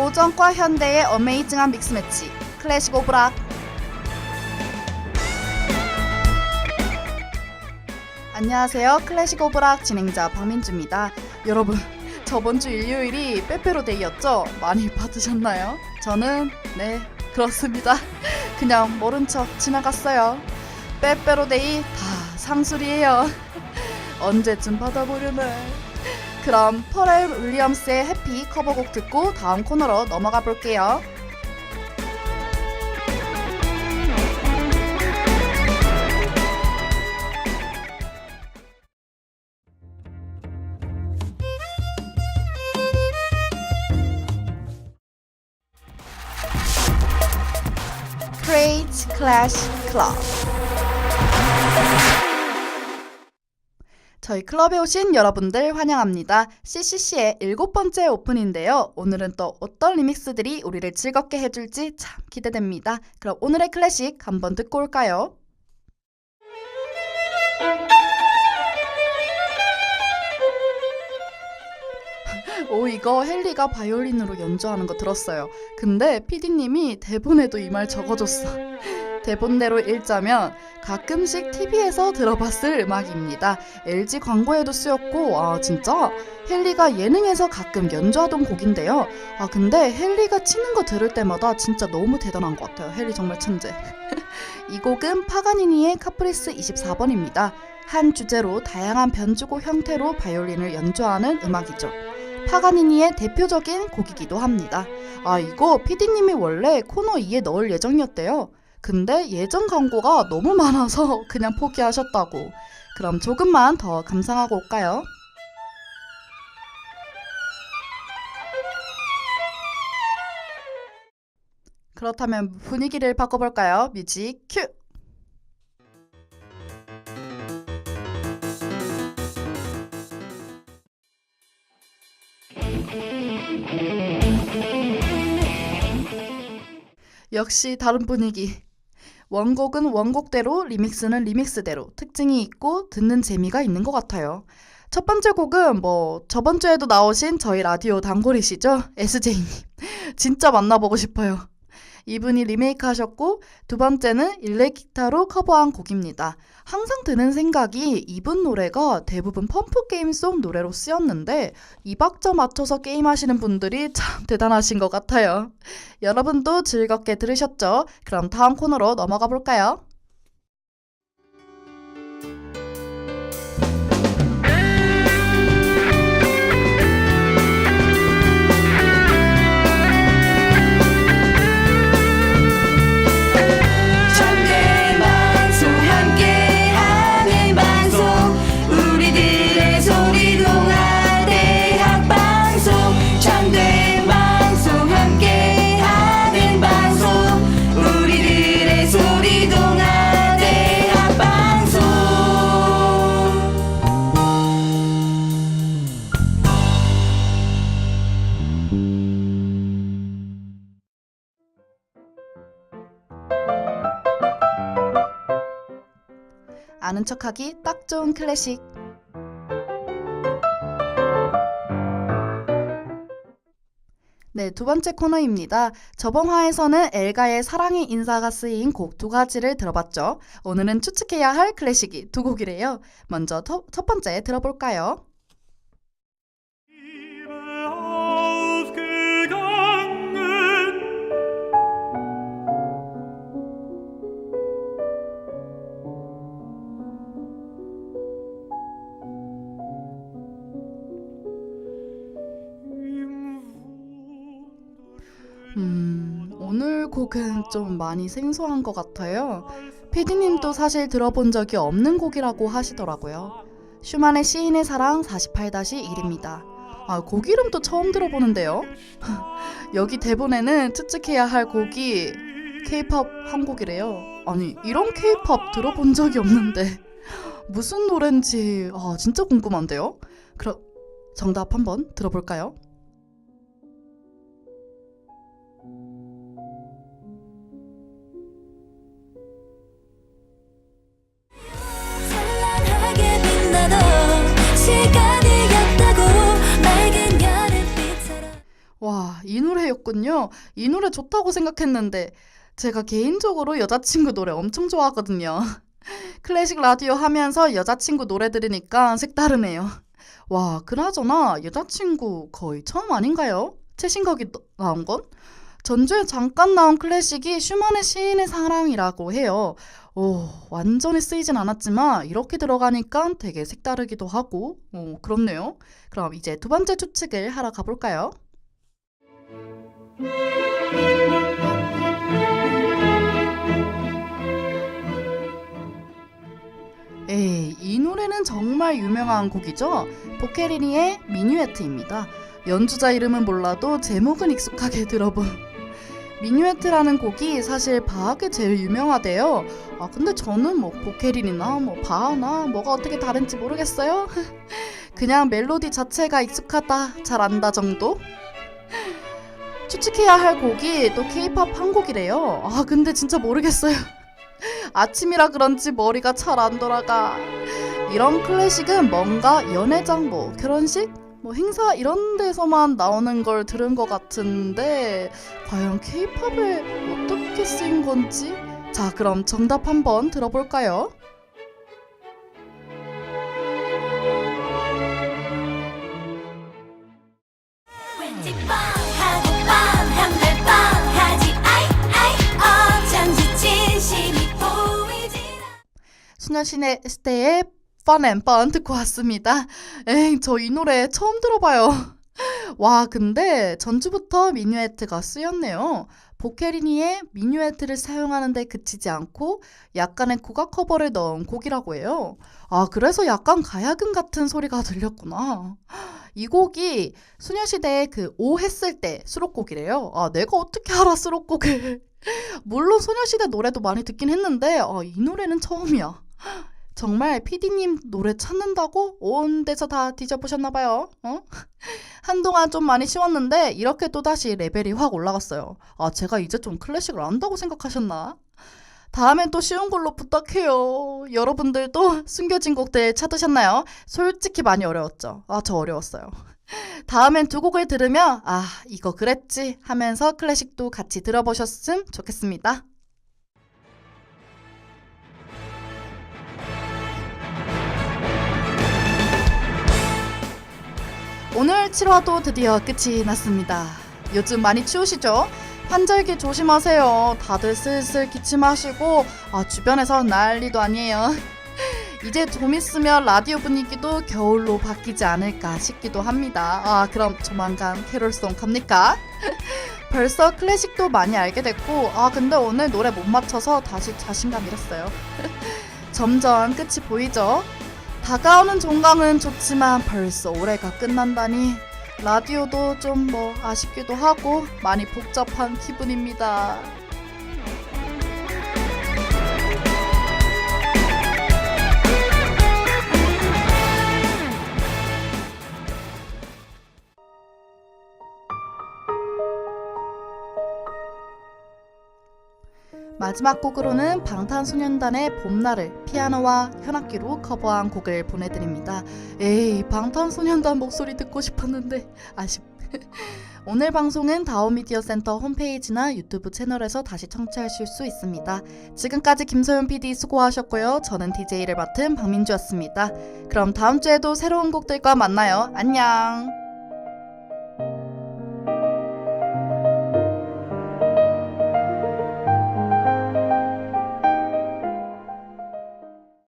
고전과 현대의 어메이징한 믹스매치. 클래식 오브락 안녕하세요. 클래식 오브락 진행자 박민주입니다. 여러분 저번 주 일요일이 빼빼로데이였죠? 많이 받으셨나요? 저는 네 그렇습니다. 그냥 모른 척 지나갔어요. 빼빼로데이 다 상술이에요. 언제쯤 받아보려나 그럼 퍼렐 윌리엄스의 해피 커버곡 듣고 다음 코너로 넘어가 볼게요. Great 저희 클럽에 오신 여러분들 환영합니다. CCC의 일곱 번째 오픈인데요. 오늘은 또 어떤 리믹스들이 우리를 즐겁게 해줄지 참 기대됩니다. 그럼 오늘의 클래식 한번 듣고 올까요? 오 이거 헨리가 바이올린으로 연주하는 거 들었어요. 근데 PD님이 대본에도 이 말 적어줬어. 대본대로 읽자면 가끔씩 TV에서 들어봤을 음악입니다. LG 광고에도 쓰였고 아 진짜 헨리가 예능에서 가끔 연주하던 곡인데요. 아 근데 헨리가 치는 거 들을 때마다 진짜 너무 대단한 것 같아요. 헨리 정말 천재. 이 곡은 파가니니의 카프리스 24번입니다. 한 주제로 다양한 변주곡 형태로 바이올린을 연주하는 음악이죠. 파가니니의 대표적인 곡이기도 합니다. 아 이거 PD님이 원래 코너 2에 넣을 예정이었대요. 근데 예전 광고가 너무 많아서 그냥 포기하셨다고. 그럼 조금만 더 감상하고 올까요? 그렇다면 분위기를 바꿔볼까요? 뮤직 큐! 역시 다른 분위기. 원곡은 원곡대로, 리믹스는 리믹스대로 특징이 있고 듣는 재미가 있는 것 같아요. 첫 번째 곡은 뭐 저번 주에도 나오신 저희 라디오 단골이시죠? SJ님. 진짜 만나보고 싶어요. 이분이 리메이크 하셨고 두 번째는 일렉 기타로 커버한 곡입니다. 항상 드는 생각이 이분 노래가 대부분 펌프 게임 속 노래로 쓰였는데 이 박자 맞춰서 게임하시는 분들이 참 대단하신 것 같아요. 여러분도 즐겁게 들으셨죠? 그럼 다음 코너로 넘어가 볼까요? 아는 척하기 딱 좋은 클래식. 네, 두 번째 코너입니다. 저번 화에서는 엘가의 사랑의 인사가 쓰인 곡 두 가지를 들어봤죠. 오늘은 추측해야 할 클래식이 두 곡이래요. 먼저 터- 첫 번째 들어볼까요? 음, 오늘 곡은 좀 많이 생소한 것 같아요. 피디님도 사실 들어본 적이 없는 곡이라고 하시더라고요. 슈만의 시인의 사랑 48-1입니다. 아, 곡 이름도 처음 들어보는데요. 여기 대본에는 추측해야 할 곡이 케이팝 한 곡이래요. 아니, 이런 케이팝 들어본 적이 없는데 무슨 노래인지 아, 진짜 궁금한데요. 그럼 정답 한번 들어볼까요? 와, 이 노래 좋다고 생각했는데 제가 개인적으로 여자친구 노래 엄청 좋아하거든요. 클래식 라디오 하면서 여자친구 노래 들으니까 색다르네요. 와, 그나저나 여자친구 거의 처음 아닌가요? 최신곡이 너- 나온 건? 전주에 잠깐 나온 클래식이 슈만의 시인의 사랑이라고 해요. 오, 완전히 쓰이진 않았지만 이렇게 들어가니까 되게 색다르기도 하고, 오, 그렇네요. 그럼 이제 두 번째 추측을 하러 가볼까요? 에이, 이 노래는 정말 유명한 곡이죠. 보케리니의 미뉴에트입니다. 연주자 이름은 몰라도 제목은 익숙하게 들어본. 미뉴에트라는 곡이 사실 바하게 제일 유명하대요. 아, 근데 저는 뭐 보케린이나 뭐 바하나 뭐가 어떻게 다른지 모르겠어요. 그냥 멜로디 자체가 익숙하다, 잘 안다 정도? 추측해야 할 곡이 또 케이팝 한 곡이래요. 아, 근데 진짜 모르겠어요. 아침이라 그런지 머리가 잘 안 돌아가. 이런 클래식은 뭔가 연회장 뭐 결혼식 뭐 행사 이런 데서만 나오는 걸 들은 것 같은데 과연 케이팝에 어떻게 쓰인 건지 자 그럼 정답 한번 들어볼까요? 소녀시대 스테의 Fun and Fun 듣고 왔습니다. 에이, 저 이 노래 처음 들어봐요. 와, 근데 전주부터 미뉴에트가 쓰였네요. 보케리니의 미뉴에트를 사용하는데 그치지 않고 약간의 국악 커버를 넣은 곡이라고 해요. 아, 그래서 약간 가야금 같은 소리가 들렸구나. 이 곡이 소녀시대의 그 오 했을 때 수록곡이래요. 아, 내가 어떻게 알아, 수록곡을. 물론 소녀시대 노래도 많이 듣긴 했는데, 아, 이 노래는 처음이야. 정말 피디님 노래 찾는다고 온 데서 다 뒤져보셨나봐요. 어? 한동안 좀 많이 쉬웠는데 이렇게 또다시 레벨이 확 올라갔어요. 아, 제가 이제 좀 클래식을 안다고 생각하셨나? 다음엔 또 쉬운 걸로 부탁해요. 여러분들도 숨겨진 곡들 찾으셨나요? 솔직히 많이 어려웠죠. 아, 저 어려웠어요. 다음엔 두 곡을 들으며 아, 이거 그랬지 하면서 클래식도 같이 들어보셨으면 좋겠습니다. 오늘 7화도 드디어 끝이 났습니다. 요즘 많이 추우시죠? 환절기 조심하세요. 다들 슬슬 기침하시고 아, 주변에서 난리도 아니에요. 이제 좀 있으면 라디오 분위기도 겨울로 바뀌지 않을까 싶기도 합니다. 아, 그럼 조만간 캐롤송 갑니까? 벌써 클래식도 많이 알게 됐고, 아, 근데 오늘 노래 못 맞춰서 다시 자신감 잃었어요. 점점 끝이 보이죠? 다가오는 종강은 좋지만 벌써 올해가 끝난다니 라디오도 좀 뭐 아쉽기도 하고 많이 복잡한 기분입니다. 마지막 곡으로는 방탄소년단의 봄날을 피아노와 현악기로 커버한 곡을 보내드립니다. 에이, 방탄소년단 목소리 듣고 싶었는데 아쉽. 오늘 방송은 다오미디어 센터 홈페이지나 유튜브 채널에서 다시 청취하실 수 있습니다. 지금까지 김소연 PD 수고하셨고요. 저는 DJ를 맡은 박민주였습니다. 그럼 다음 주에도 새로운 곡들과 만나요. 안녕!